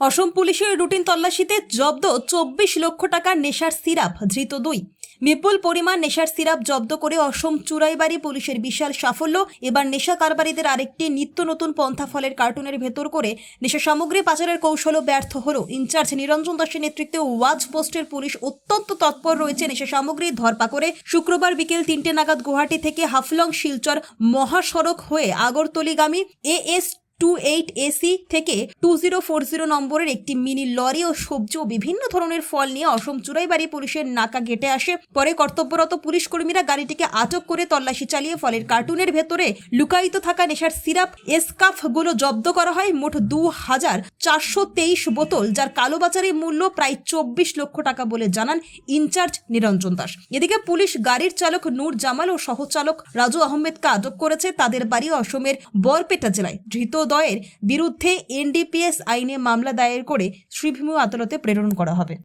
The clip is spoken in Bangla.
অসম পুলিশের রুটিন তল্লাশিতে জব্দ চব্বিশ লক্ষ টাকার নেশার সিরাপ, ধৃত দুই। বিপুল পরিমাণ নেশার সিরাপ জব্দ করে অসম চুরাইবাড়ি পুলিশের বিশাল সাফল্য। এবার নেশা কারবারিদের আরেকটি নিত্য নতুন পন্থা ফলের কার্টুনের ভেতর করে নেশা সামগ্রী পাচারের কৌশলও ব্যর্থ হল। ইনচার্জ নিরঞ্জন দাসের নেতৃত্বে ওয়াজ পোস্টের পুলিশ অত্যন্ত তৎপর রয়েছে নেশা সামগ্রী ধরপা করে। শুক্রবার বিকেল তিনটে নাগাদ গুয়াহাটি থেকে হাফলং শিলচর মহাসড়ক হয়ে আগরতলিগামী এএস টু এইট এসি থেকে টু জিরো ফোর জিরো নম্বরের একটি মিনি লরি ও সবজি ও বিভিন্ন ধরনের ফল নিয়ে অসম চুরাইবাড়ি পুলিশের নাকা গেটে আসে। পরে কর্তব্যরত পুলিশ কর্মীরা গাড়িটিকে আটক করে তল্লাশি চালিয়ে ফলের কার্টুনের ভেতরে লুকায়িত থাকা নেশার সিরাপ এসকাফগুলো জব্দ করা হয় মোট দু হাজার চারশো তেইশ বোতল, যার কালোবাজারি মূল্য প্রায় চব্বিশ লক্ষ টাকা বলে জানান ইনচার্জ নিরঞ্জন দাস। এদিকে পুলিশ গাড়ির চালক নূর জামাল ও সহচালক রাজু আহমেদকে আটক করেছে তাদের বাড়ি অসমের বরপেটা জেলায়। ধৃতদয়ের বিরুদ্ধে এনডিপিএস আইনে মামলা দায়ের করে শ্রীভূমি আদালতে প্রেরণ করা হবে।